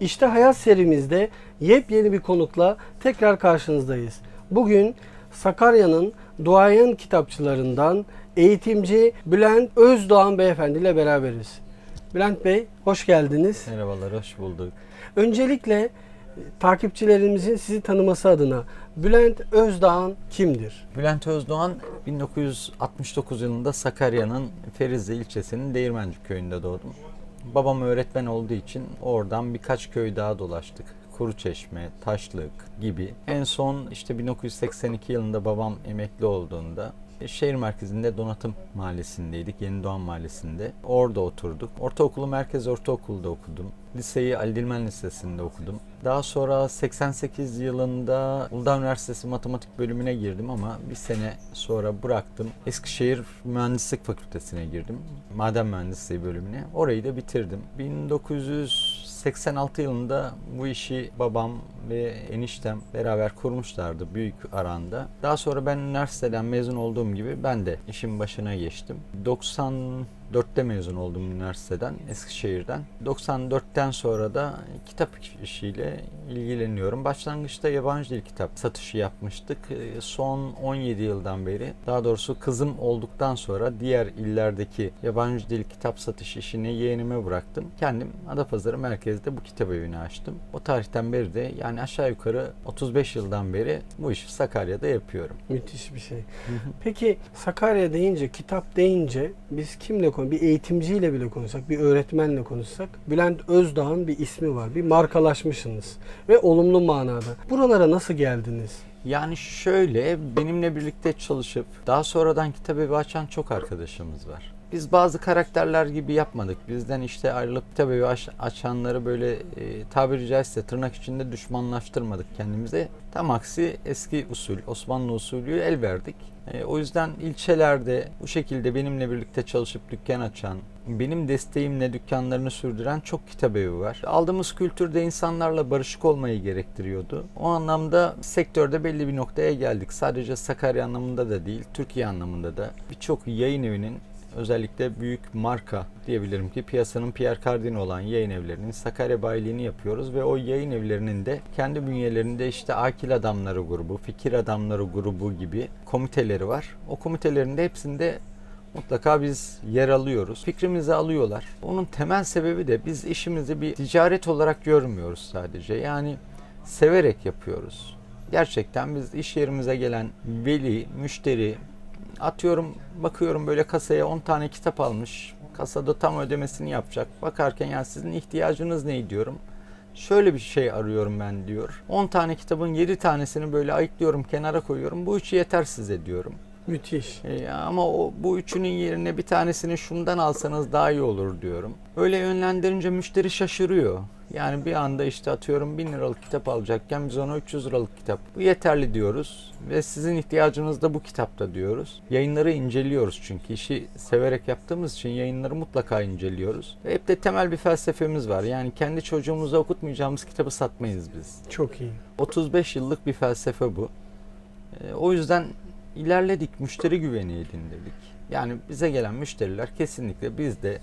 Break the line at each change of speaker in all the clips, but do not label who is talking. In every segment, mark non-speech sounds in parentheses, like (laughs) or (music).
İşte Hayat serimizde yepyeni bir konukla tekrar karşınızdayız. Bugün Sakarya'nın duayen kitapçılarından eğitimci Bülent Özdoğan Beyefendi ile beraberiz. Bülent Bey hoş geldiniz.
Merhabalar, hoş bulduk.
Öncelikle e, takipçilerimizin sizi tanıması adına Bülent Özdoğan kimdir?
Bülent Özdoğan 1969 yılında Sakarya'nın Ferizli ilçesinin Değirmencik köyünde doğdum. Babam öğretmen olduğu için oradan birkaç köy daha dolaştık. Kuruçeşme, Taşlık gibi. En son işte 1982 yılında babam emekli olduğunda şehir merkezinde Donatım Mahallesi'ndeydik. Yeni Doğan Mahallesi'nde. Orada oturduk. Ortaokulu Merkez Ortaokulu'da okudum. Liseyi Ali Dilmen Lisesi'nde okudum. Daha sonra 88 yılında Uludağ Üniversitesi Matematik bölümüne girdim ama bir sene sonra bıraktım. Eskişehir Mühendislik Fakültesine girdim. Maden Mühendisliği bölümüne. Orayı da bitirdim. 1986 yılında bu işi babam ve eniştem beraber kurmuşlardı büyük aranda. Daha sonra ben üniversiteden mezun olduğum gibi ben de işin başına geçtim. 94'te mezun oldum üniversiteden, Eskişehir'den. 94'ten sonra da kitap işiyle ilgileniyorum. Başlangıçta yabancı dil kitap satışı yapmıştık. Ee, Son 17 yıldan beri, daha doğrusu kızım olduktan sonra diğer illerdeki yabancı dil kitap satış işini yeğenime bıraktım. Kendim Adapazarı merkezde bu kitap evini açtım. O tarihten beri de yani aşağı yukarı 35 yıldan beri bu işi Sakarya'da yapıyorum.
Müthiş bir şey. Peki Sakarya deyince, kitap deyince biz kimle konu, bir eğitimciyle bile konuşsak, bir öğretmenle konuşsak, Bülent Özdoğan bir ismi var. Bir markalaşmışsınız ve olumlu manada. Buralara nasıl geldiniz?
Yani şöyle benimle birlikte çalışıp daha sonradan kitap evi açan çok arkadaşımız var. Biz bazı karakterler gibi yapmadık. Bizden işte ayrılıp evi aç- açanları böyle e, tabiri caizse tırnak içinde düşmanlaştırmadık kendimize. Tam aksi eski usul, Osmanlı usulü el verdik. E, o yüzden ilçelerde bu şekilde benimle birlikte çalışıp dükkan açan, benim desteğimle dükkanlarını sürdüren çok kitap evi var. Aldığımız kültürde insanlarla barışık olmayı gerektiriyordu. O anlamda sektörde belli bir noktaya geldik. Sadece Sakarya anlamında da değil, Türkiye anlamında da birçok yayın evinin özellikle büyük marka diyebilirim ki piyasanın Pierre Cardin olan yayın evlerinin Sakarya bayiliğini yapıyoruz ve o yayın evlerinin de kendi bünyelerinde işte akil adamları grubu, fikir adamları grubu gibi komiteleri var. O komitelerin de hepsinde mutlaka biz yer alıyoruz. Fikrimizi alıyorlar. Onun temel sebebi de biz işimizi bir ticaret olarak görmüyoruz sadece. Yani severek yapıyoruz. Gerçekten biz iş yerimize gelen veli, müşteri, atıyorum bakıyorum böyle kasaya 10 tane kitap almış. Kasada tam ödemesini yapacak. Bakarken ya sizin ihtiyacınız ne diyorum. Şöyle bir şey arıyorum ben diyor. 10 tane kitabın 7 tanesini böyle ayıklıyorum kenara koyuyorum. Bu üçü yeter size diyorum.
Müthiş.
E, ama o bu üçünün yerine bir tanesini şundan alsanız daha iyi olur diyorum. Öyle yönlendirince müşteri şaşırıyor. Yani bir anda işte atıyorum 1000 liralık kitap alacakken biz ona 300 liralık kitap. Bu yeterli diyoruz ve sizin ihtiyacınız da bu kitapta diyoruz. Yayınları inceliyoruz çünkü işi severek yaptığımız için yayınları mutlaka inceliyoruz. Ve hep de temel bir felsefemiz var. Yani kendi çocuğumuza okutmayacağımız kitabı satmayız biz.
Çok iyi.
35 yıllık bir felsefe bu. E, o yüzden ilerledik, müşteri güveni edindirdik. Yani bize gelen müşteriler kesinlikle bizde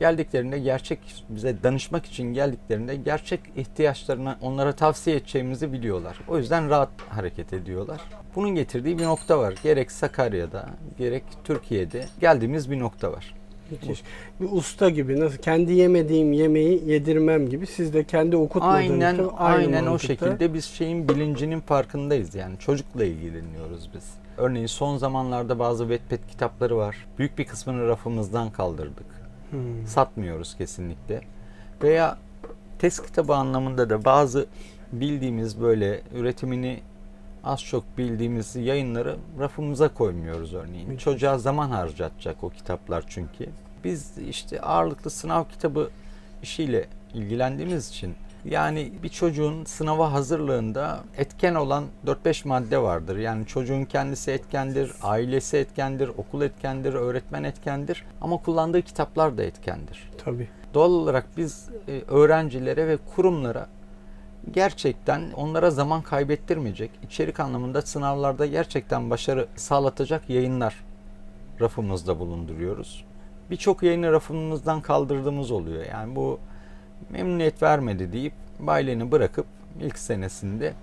geldiklerinde gerçek bize danışmak için geldiklerinde gerçek ihtiyaçlarını onlara tavsiye edeceğimizi biliyorlar. O yüzden rahat hareket ediyorlar. Bunun getirdiği bir nokta var. Gerek Sakarya'da, gerek Türkiye'de geldiğimiz bir nokta var.
Müthiş. Bir usta gibi nasıl kendi yemediğim yemeği yedirmem gibi siz de kendi okutmadığınız
Aynen
aynı
aynen o
mantıkta.
şekilde biz şeyin bilincinin farkındayız yani çocukla ilgileniyoruz biz. Örneğin son zamanlarda bazı Wattpad kitapları var. Büyük bir kısmını rafımızdan kaldırdık.
Hmm.
Satmıyoruz kesinlikle. Veya test kitabı anlamında da bazı bildiğimiz böyle üretimini az çok bildiğimiz yayınları rafımıza koymuyoruz örneğin. Çocuğa zaman harcatacak o kitaplar çünkü. Biz işte ağırlıklı sınav kitabı işiyle ilgilendiğimiz için yani bir çocuğun sınava hazırlığında etken olan 4-5 madde vardır. Yani çocuğun kendisi etkendir, ailesi etkendir, okul etkendir, öğretmen etkendir ama kullandığı kitaplar da etkendir.
Tabii.
Doğal olarak biz e, öğrencilere ve kurumlara gerçekten onlara zaman kaybettirmeyecek, içerik anlamında sınavlarda gerçekten başarı sağlatacak yayınlar rafımızda bulunduruyoruz. Birçok yayını rafımızdan kaldırdığımız oluyor. Yani bu memnuniyet vermedi deyip bayleni bırakıp ilk senesinde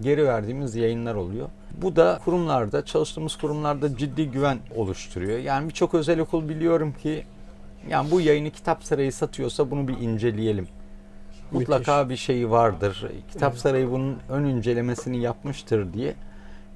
geri verdiğimiz yayınlar oluyor. Bu da kurumlarda, çalıştığımız kurumlarda ciddi güven oluşturuyor. Yani birçok özel okul biliyorum ki yani bu yayını kitap sarayı satıyorsa bunu bir inceleyelim. Mutlaka bir şeyi vardır. Kitap sarayı bunun ön incelemesini yapmıştır diye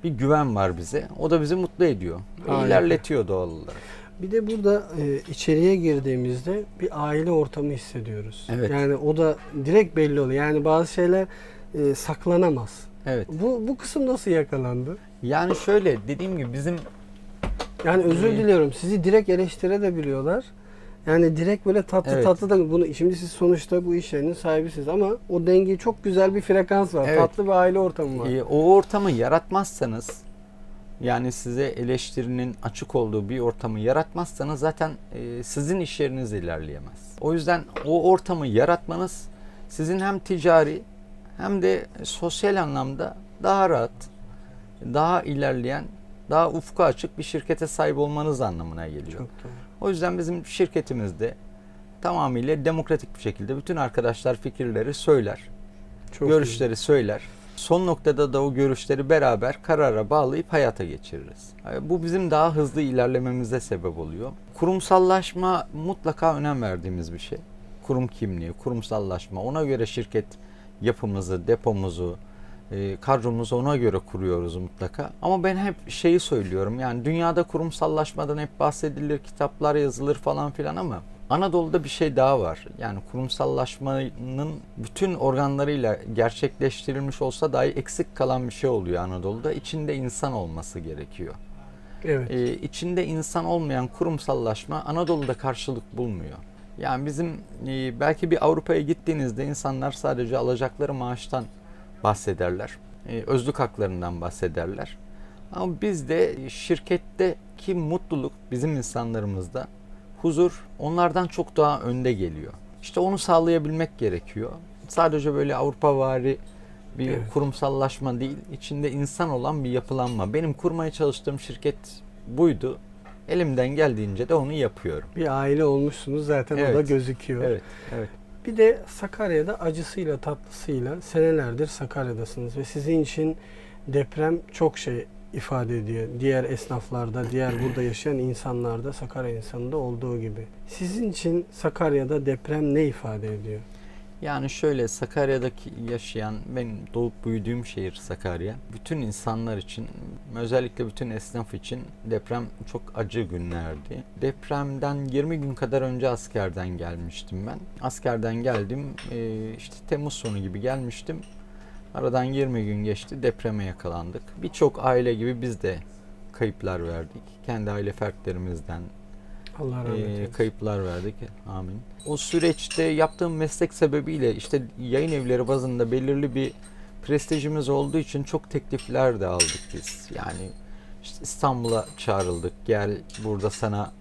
bir güven var bize. O da bizi mutlu ediyor. Ve
Harika.
ilerletiyor doğal olarak.
Bir de burada e, içeriye girdiğimizde bir aile ortamı hissediyoruz.
Evet.
Yani o da direkt belli oluyor. Yani bazı şeyler e, saklanamaz.
Evet.
Bu bu kısım nasıl yakalandı?
Yani şöyle dediğim gibi bizim
Yani özür
Ee,
diliyorum. Sizi direkt eleştirebiliyorlar. Yani direkt böyle tatlı
Evet.
tatlı da bunu şimdi siz sonuçta bu iş yerinin sahibisiniz ama o dengeyi çok güzel bir frekans var.
Evet.
Tatlı bir aile ortamı var.
e, o ortamı yaratmazsanız yani size eleştirinin açık olduğu bir ortamı yaratmazsanız zaten e, sizin iş yeriniz ilerleyemez. O yüzden o ortamı yaratmanız sizin hem ticari hem de sosyal anlamda daha rahat, daha ilerleyen, daha ufku açık bir şirkete sahip olmanız anlamına geliyor.
Çok doğru.
O yüzden bizim şirketimizde tamamıyla demokratik bir şekilde bütün arkadaşlar fikirleri söyler,
Çok
görüşleri söyler. Son noktada da o görüşleri beraber karara bağlayıp hayata geçiririz. Bu bizim daha hızlı ilerlememize sebep oluyor. Kurumsallaşma mutlaka önem verdiğimiz bir şey. Kurum kimliği, kurumsallaşma, ona göre şirket yapımızı, depomuzu, e, kadromuzu ona göre kuruyoruz mutlaka. Ama ben hep şeyi söylüyorum yani dünyada kurumsallaşmadan hep bahsedilir, kitaplar yazılır falan filan ama Anadolu'da bir şey daha var. Yani kurumsallaşmanın bütün organlarıyla gerçekleştirilmiş olsa dahi eksik kalan bir şey oluyor Anadolu'da. İçinde insan olması gerekiyor.
Evet.
Ee, içinde insan olmayan kurumsallaşma Anadolu'da karşılık bulmuyor. Yani bizim e, belki bir Avrupa'ya gittiğinizde insanlar sadece alacakları maaştan bahsederler. E, özlük haklarından bahsederler. Ama bizde şirketteki mutluluk bizim insanlarımızda huzur onlardan çok daha önde geliyor. İşte onu sağlayabilmek gerekiyor. Sadece böyle Avrupa vari bir
Evet.
kurumsallaşma değil, içinde insan olan bir yapılanma. Benim kurmaya çalıştığım şirket buydu. Elimden geldiğince de onu yapıyorum.
Bir aile olmuşsunuz zaten o da
Evet.
gözüküyor.
Evet, evet.
Bir de Sakarya'da acısıyla tatlısıyla senelerdir Sakarya'dasınız ve sizin için deprem çok şey ifade ediyor. Diğer esnaflarda, diğer burada yaşayan insanlarda, Sakarya insanında olduğu gibi. Sizin için Sakarya'da deprem ne ifade ediyor?
Yani şöyle Sakarya'daki yaşayan, benim doğup büyüdüğüm şehir Sakarya. Bütün insanlar için, özellikle bütün esnaf için deprem çok acı günlerdi. Depremden 20 gün kadar önce askerden gelmiştim ben. Askerden geldim, e, işte Temmuz sonu gibi gelmiştim. Aradan 20 gün geçti, depreme yakalandık. Birçok aile gibi biz de kayıplar verdik. Kendi aile fertlerimizden,
Allah rahmet
ee,
eylesin.
kayıplar verdik. Amin. O süreçte yaptığım meslek sebebiyle işte yayın evleri bazında belirli bir prestijimiz olduğu için çok teklifler de aldık biz. Yani işte İstanbul'a çağrıldık. Gel burada sana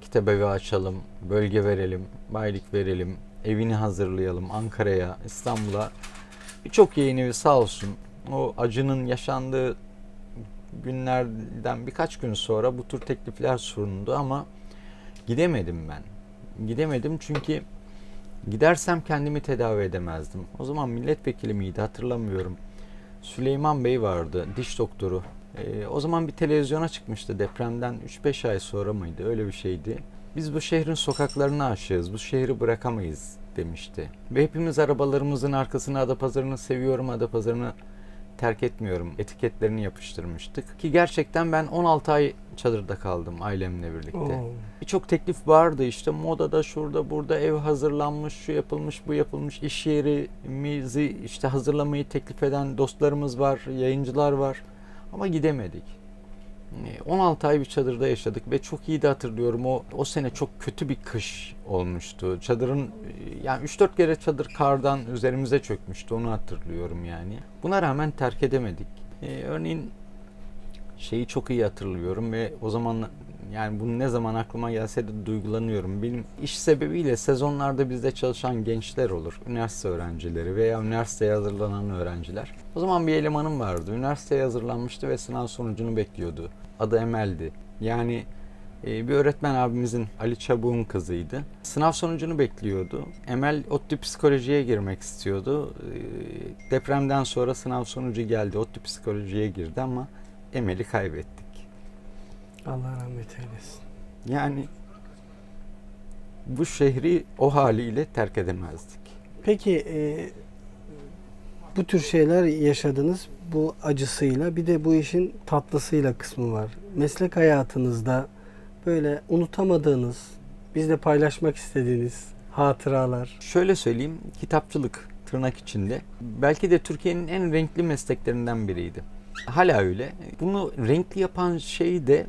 kitabevi açalım, bölge verelim, baylık verelim, evini hazırlayalım Ankara'ya, İstanbul'a. Birçok yayın evi sağ olsun o acının yaşandığı günlerden birkaç gün sonra bu tür teklifler sunuldu ama gidemedim ben. Gidemedim çünkü gidersem kendimi tedavi edemezdim. O zaman milletvekili miydi hatırlamıyorum. Süleyman Bey vardı, diş doktoru. Ee, o zaman bir televizyona çıkmıştı depremden 3-5 ay sonra mıydı öyle bir şeydi. Biz bu şehrin sokaklarına aşığız, bu şehri bırakamayız demişti. Ve hepimiz arabalarımızın arkasına Adapazarı'nı seviyorum, Adapazarı'nı terk etmiyorum etiketlerini yapıştırmıştık. Ki gerçekten ben 16 ay çadırda kaldım ailemle birlikte. Birçok teklif vardı işte modada şurada burada ev hazırlanmış, şu yapılmış, bu yapılmış, iş yerimizi işte hazırlamayı teklif eden dostlarımız var, yayıncılar var ama gidemedik. Ee, 16 ay bir çadırda yaşadık ve çok iyi de hatırlıyorum o o sene çok kötü bir kış olmuştu. Çadırın e, yani 3-4 kere çadır kardan üzerimize çökmüştü onu hatırlıyorum yani. Buna rağmen terk edemedik. Ee, örneğin şeyi çok iyi hatırlıyorum ve o zaman yani bunu ne zaman aklıma gelse de duygulanıyorum. Benim iş sebebiyle sezonlarda bizde çalışan gençler olur. Üniversite öğrencileri veya üniversiteye hazırlanan öğrenciler. O zaman bir elemanım vardı. Üniversiteye hazırlanmıştı ve sınav sonucunu bekliyordu. Adı Emel'di. Yani Ee, bir öğretmen abimizin Ali Çabuk'un kızıydı. Sınav sonucunu bekliyordu. Emel ODTÜ psikolojiye girmek istiyordu. Ee, depremden sonra sınav sonucu geldi. ODTÜ psikolojiye girdi ama Emel'i kaybettik.
Allah rahmet eylesin.
Yani bu şehri o haliyle terk edemezdik.
Peki e, bu tür şeyler yaşadınız bu acısıyla bir de bu işin tatlısıyla kısmı var. Meslek hayatınızda böyle unutamadığınız, bizle paylaşmak istediğiniz hatıralar.
Şöyle söyleyeyim, kitapçılık tırnak içinde belki de Türkiye'nin en renkli mesleklerinden biriydi. Hala öyle. Bunu renkli yapan şey de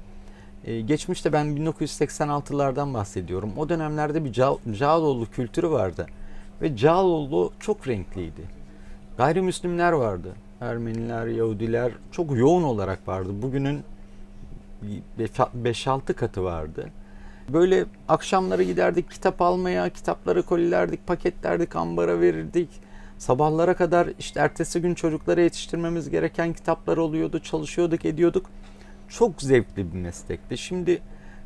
e, geçmişte ben 1986'lardan bahsediyorum. O dönemlerde bir Ca- Cağaloğlu kültürü vardı. Ve Cağaloğlu çok renkliydi. Gayrimüslimler vardı. Ermeniler, Yahudiler çok yoğun olarak vardı. Bugünün 5-6 katı vardı. Böyle akşamları giderdik kitap almaya, kitapları kolilerdik, paketlerdik, ambara verirdik. Sabahlara kadar işte ertesi gün çocuklara yetiştirmemiz gereken kitaplar oluyordu, çalışıyorduk, ediyorduk. Çok zevkli bir meslekti. Şimdi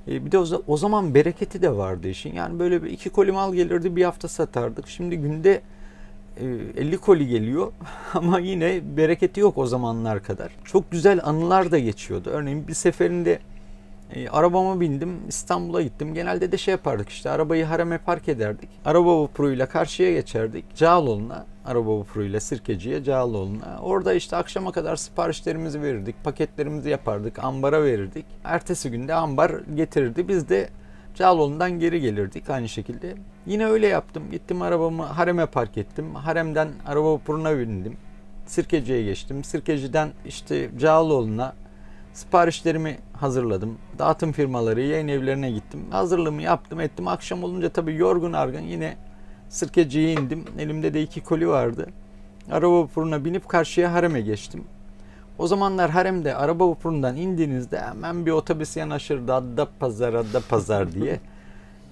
e, bir de o, za- o zaman bereketi de vardı işin. Yani böyle bir iki koli mal gelirdi bir hafta satardık. Şimdi günde e, 50 koli geliyor (laughs) ama yine bereketi yok o zamanlar kadar. Çok güzel anılar da geçiyordu. Örneğin bir seferinde e, arabama bindim İstanbul'a gittim. Genelde de şey yapardık işte arabayı hareme park ederdik. Araba vapuruyla karşıya geçerdik. Cağaloğlu'na araba vapuruyla Sirkeci'ye Cağaloğlu'na. Orada işte akşama kadar siparişlerimizi verirdik. Paketlerimizi yapardık. Ambara verirdik. Ertesi günde ambar getirirdi. Biz de Cağaloğlu'ndan geri gelirdik aynı şekilde. Yine öyle yaptım. Gittim arabamı hareme park ettim. Haremden araba vapuruna bindim. Sirkeci'ye geçtim. Sirkeci'den işte Cağaloğlu'na siparişlerimi hazırladım. Dağıtım firmaları, yayın evlerine gittim. Hazırlığımı yaptım ettim. Akşam olunca tabii yorgun argın yine Sirkeci'ye indim. Elimde de iki koli vardı. Araba vapuruna binip karşıya hareme geçtim. O zamanlar haremde araba vapurundan indiğinizde hemen bir otobüs yanaşırdı. Adda pazar, adda pazar diye.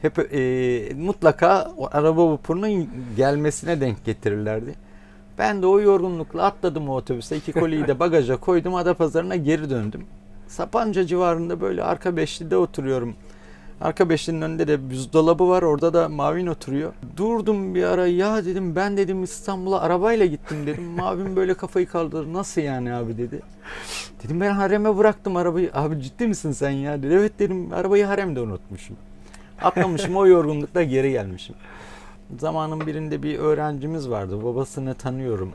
Hep e, mutlaka o araba vapurunun gelmesine denk getirirlerdi. Ben de o yorgunlukla atladım o otobüse. iki koliyi de bagaja koydum. Adapazarı'na geri döndüm. Sapanca civarında böyle arka beşlide oturuyorum. Arka beşlinin önünde de buzdolabı var. Orada da Mavin oturuyor. Durdum bir ara. Ya dedim ben dedim İstanbul'a arabayla gittim dedim. (laughs) Mavin böyle kafayı kaldırdı. Nasıl yani abi dedi. Dedim ben hareme bıraktım arabayı. Abi ciddi misin sen ya? Dedi. Evet dedim arabayı haremde unutmuşum. Atlamışım o yorgunlukla geri gelmişim. Zamanın birinde bir öğrencimiz vardı. Babasını tanıyorum.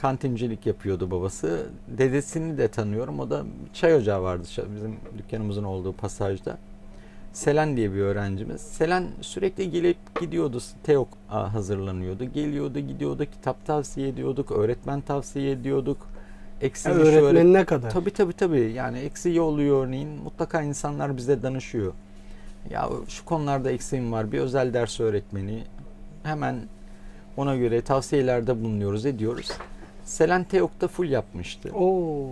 Kantincilik yapıyordu babası. Dedesini de tanıyorum. O da çay ocağı vardı bizim dükkanımızın olduğu pasajda. Selen diye bir öğrencimiz. Selen sürekli gelip gidiyordu. TEOK hazırlanıyordu. Geliyordu, gidiyordu. Kitap tavsiye ediyorduk. Öğretmen tavsiye ediyorduk. Eksi
Yani
şu öğret-
öğretmenine kadar.
Tabii tabii tabii. Yani eksiği oluyor örneğin. Mutlaka insanlar bize danışıyor. Ya şu konularda eksiğim var. Bir özel ders öğretmeni. Hemen ona göre tavsiyelerde bulunuyoruz, ediyoruz. Selen Teok'ta full yapmıştı.
Oo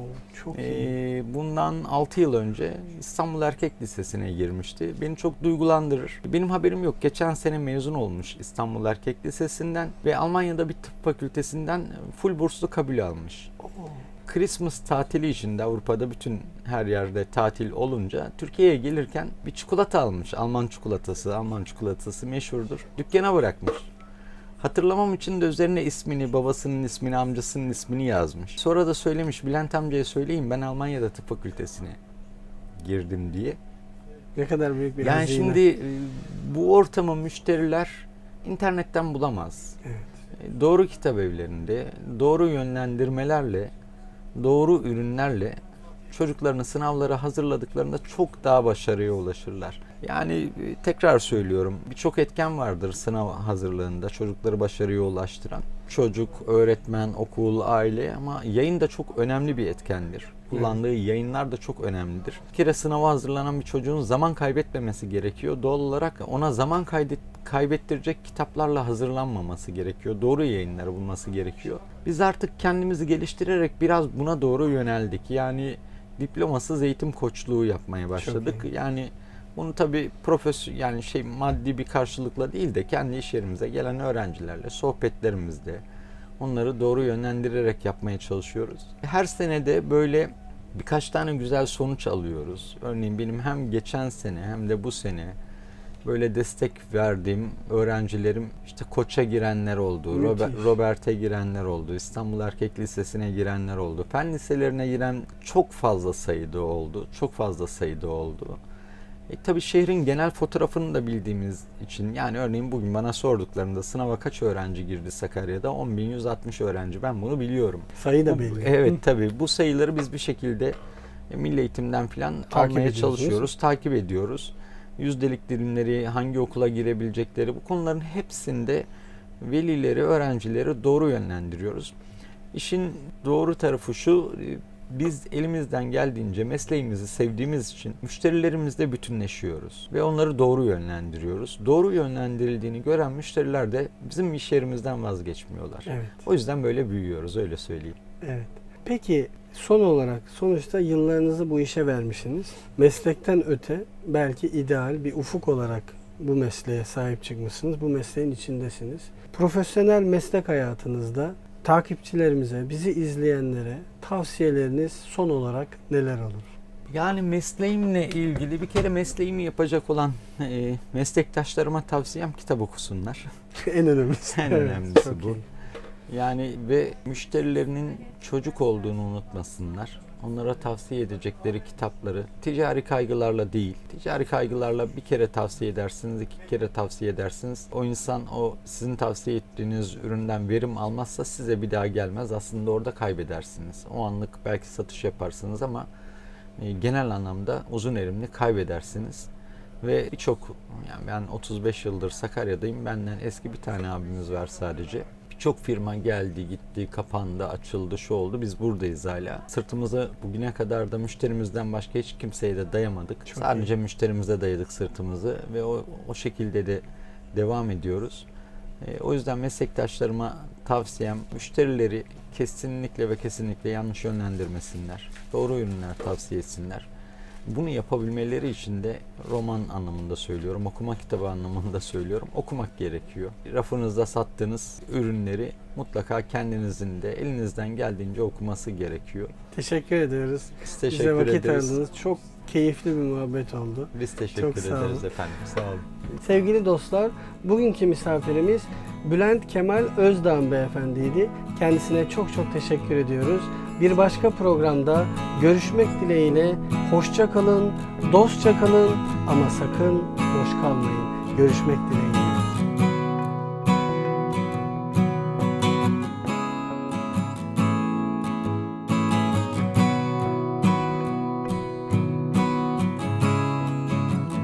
çok iyi.
Ee, bundan 6 yıl önce İstanbul Erkek Lisesi'ne girmişti. Beni çok duygulandırır. Benim haberim yok. Geçen sene mezun olmuş İstanbul Erkek Lisesi'nden ve Almanya'da bir tıp fakültesinden full burslu kabul almış. Christmas tatili içinde Avrupa'da bütün her yerde tatil olunca Türkiye'ye gelirken bir çikolata almış. Alman çikolatası, Alman çikolatası meşhurdur. Dükkana bırakmış. Hatırlamam için de üzerine ismini, babasının ismini, amcasının ismini yazmış. Sonra da söylemiş Bülent amcaya söyleyeyim ben Almanya'da tıp fakültesine girdim diye.
Ne kadar büyük bir
yani
hazine.
şimdi e, bu ortamı müşteriler internetten bulamaz.
Evet.
E, Doğru kitap evlerinde, doğru yönlendirmelerle, doğru ürünlerle çocuklarını sınavlara hazırladıklarında çok daha başarıya ulaşırlar. Yani e, tekrar söylüyorum birçok etken vardır sınav hazırlığında çocukları başarıya ulaştıran. Çocuk, öğretmen, okul, aile ama yayın da çok önemli bir etkendir. Kullandığı yayınlar da çok önemlidir. Bir kere sınava hazırlanan bir çocuğun zaman kaybetmemesi gerekiyor. Doğal olarak ona zaman kaydet, kaybettirecek kitaplarla hazırlanmaması gerekiyor. Doğru yayınları bulması gerekiyor. Biz artık kendimizi geliştirerek biraz buna doğru yöneldik. Yani diplomasız eğitim koçluğu yapmaya başladık. Yani bunu tabii profesyonel yani şey maddi bir karşılıkla değil de kendi iş yerimize gelen öğrencilerle sohbetlerimizde onları doğru yönlendirerek yapmaya çalışıyoruz. Her sene de böyle birkaç tane güzel sonuç alıyoruz. Örneğin benim hem geçen sene hem de bu sene böyle destek verdiğim öğrencilerim işte Koç'a girenler oldu. Robert, Robert'e girenler oldu, İstanbul Erkek Lisesi'ne girenler oldu. Fen liselerine giren çok fazla sayıda oldu. Çok fazla sayıda oldu. E, tabii şehrin genel fotoğrafını da bildiğimiz için yani örneğin bugün bana sorduklarında sınava kaç öğrenci girdi Sakarya'da? 10.160 öğrenci. Ben bunu biliyorum.
Sayı da belli.
Evet tabii bu sayıları biz bir şekilde e, milli eğitimden falan
Takip
almaya çalışıyoruz, takip ediyoruz. Yüzdelik dilimleri, hangi okula girebilecekleri bu konuların hepsinde velileri, öğrencileri doğru yönlendiriyoruz. İşin doğru tarafı şu, e, biz elimizden geldiğince mesleğimizi sevdiğimiz için müşterilerimizle bütünleşiyoruz ve onları doğru yönlendiriyoruz. Doğru yönlendirildiğini gören müşteriler de bizim iş yerimizden vazgeçmiyorlar.
Evet.
O yüzden böyle büyüyoruz öyle söyleyeyim.
Evet. Peki son olarak sonuçta yıllarınızı bu işe vermişsiniz. Meslekten öte belki ideal bir ufuk olarak bu mesleğe sahip çıkmışsınız. Bu mesleğin içindesiniz. Profesyonel meslek hayatınızda takipçilerimize, bizi izleyenlere tavsiyeleriniz son olarak neler olur?
Yani mesleğimle ilgili bir kere mesleğimi yapacak olan e, meslektaşlarıma tavsiyem kitap okusunlar. (laughs)
en önemlisi.
En
Evet,
önemlisi bu.
iyi.
Yani ve müşterilerinin çocuk olduğunu unutmasınlar. Onlara tavsiye edecekleri kitapları ticari kaygılarla değil, ticari kaygılarla bir kere tavsiye edersiniz, iki kere tavsiye edersiniz. O insan o sizin tavsiye ettiğiniz üründen verim almazsa size bir daha gelmez. Aslında orada kaybedersiniz. O anlık belki satış yaparsınız ama e, genel anlamda uzun erimli kaybedersiniz. Ve birçok yani ben 35 yıldır Sakarya'dayım. Benden eski bir tane abimiz var sadece. Birçok firma geldi, gitti, kapandı, açıldı, şu oldu. Biz buradayız hala. Sırtımıza bugüne kadar da müşterimizden başka hiç kimseye de dayamadık.
Çok
sadece müşterimize dayadık sırtımızı ve o, o şekilde de devam ediyoruz. E, o yüzden meslektaşlarıma tavsiyem müşterileri kesinlikle ve kesinlikle yanlış yönlendirmesinler. Doğru ürünler tavsiye etsinler. Bunu yapabilmeleri için de roman anlamında söylüyorum, okuma kitabı anlamında söylüyorum. Okumak gerekiyor. Rafınızda sattığınız ürünleri mutlaka kendinizin de elinizden geldiğince okuması gerekiyor.
Teşekkür ediyoruz.
Biz
Bize
teşekkür
vakit
ederiz.
ayırdınız. Çok keyifli bir muhabbet oldu.
Biz teşekkür
Çok sağ
ederiz
olun.
efendim. Sağ olun.
Sevgili dostlar, bugünkü misafirimiz Bülent Kemal Özdağ beyefendiydi. Kendisine çok çok teşekkür ediyoruz. Bir başka programda görüşmek dileğiyle hoşça kalın, dostça kalın ama sakın boş kalmayın. Görüşmek dileğiyle.